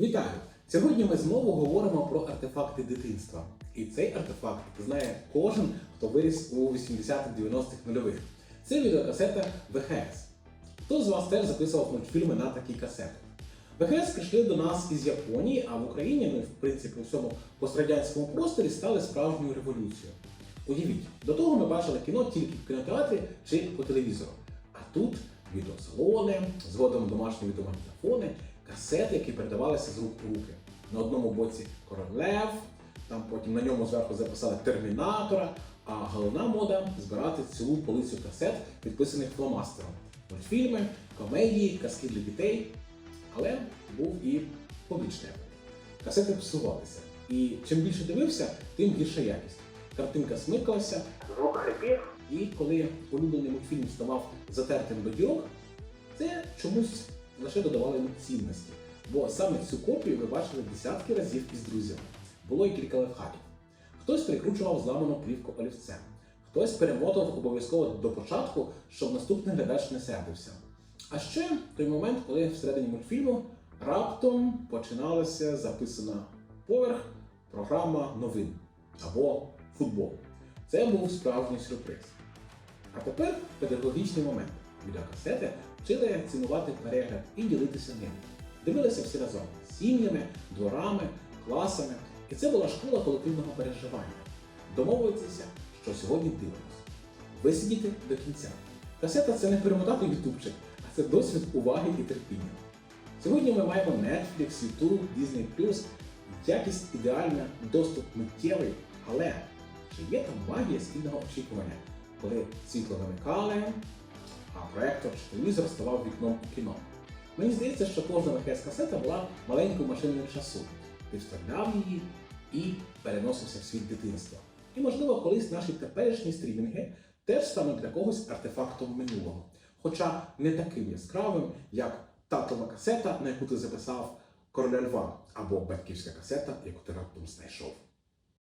Вітаю! Сьогодні ми знову говоримо про артефакти дитинства. І цей артефакт знає кожен, хто виріс у 80-х-90-х нульових. Це відеокасета ВХС. Хто з вас теж записував мультфільми на такі касети? ВХС прийшли до нас із Японії, а в Україні, і в принципі у всьому пострадянському просторі стали справжньою революцією. Уявіть, до того ми бачили кіно тільки в кінотеатрі чи по телевізору. А тут відеосалони, згодом домашні відеомагнітофони, касети, які передавалися з рук у руки. На одному боці Король Лев, там потім на ньому зверху записали Термінатора, а головна мода збирати цілу полицю касет, підписаних фломастером. Мультфільми, комедії, казки для дітей. Але був і побічний ефект. Касети псувалися. І чим більше дивився, тим гірша якість. Картинка смикалася, звук хрипів, і коли улюблений мультфільм ставав затертим до дірок, це чомусь лише додавало йому цінності. Бо саме цю копію ви бачили десятки разів із друзями. Було і кілька лайфхаків. Хтось прикручував зламану плівку олівцем, хтось перемотував обов'язково до початку, щоб наступний глядач не сердився. А ще той момент, коли всередині мультфільму раптом починалася записана поверх програма новин або футбол. Це був справжній сюрприз. А тепер педагогічний момент. Відеокасети вчили цінувати перегляд і ділитися ним. Дивилися всі разом сім'ями, дворами, класами. І це була школа колективного переживання. Домовитися, що сьогодні дивимося. Висидіти до кінця. Касета це не перемотати ютубчик, а це досвід уваги і терпіння. Сьогодні ми маємо Netflix, YouTube, Disney+, якість ідеальна, доступ миттєвий, але чи є там магія спільного очікування, коли світло вимикали, а проектор чи телевізор ставав вікном у кіно? Мені здається, що кожна ВХС касета була маленькою машиною часу. Ти вставляв її і переносився в світ дитинства. І, можливо, колись наші теперішні стрімінги теж стануть для когось артефактом минулого. Хоча не таким яскравим, як татова касета, на яку ти записав короля льва, або батьківська касета, яку ти раптом знайшов.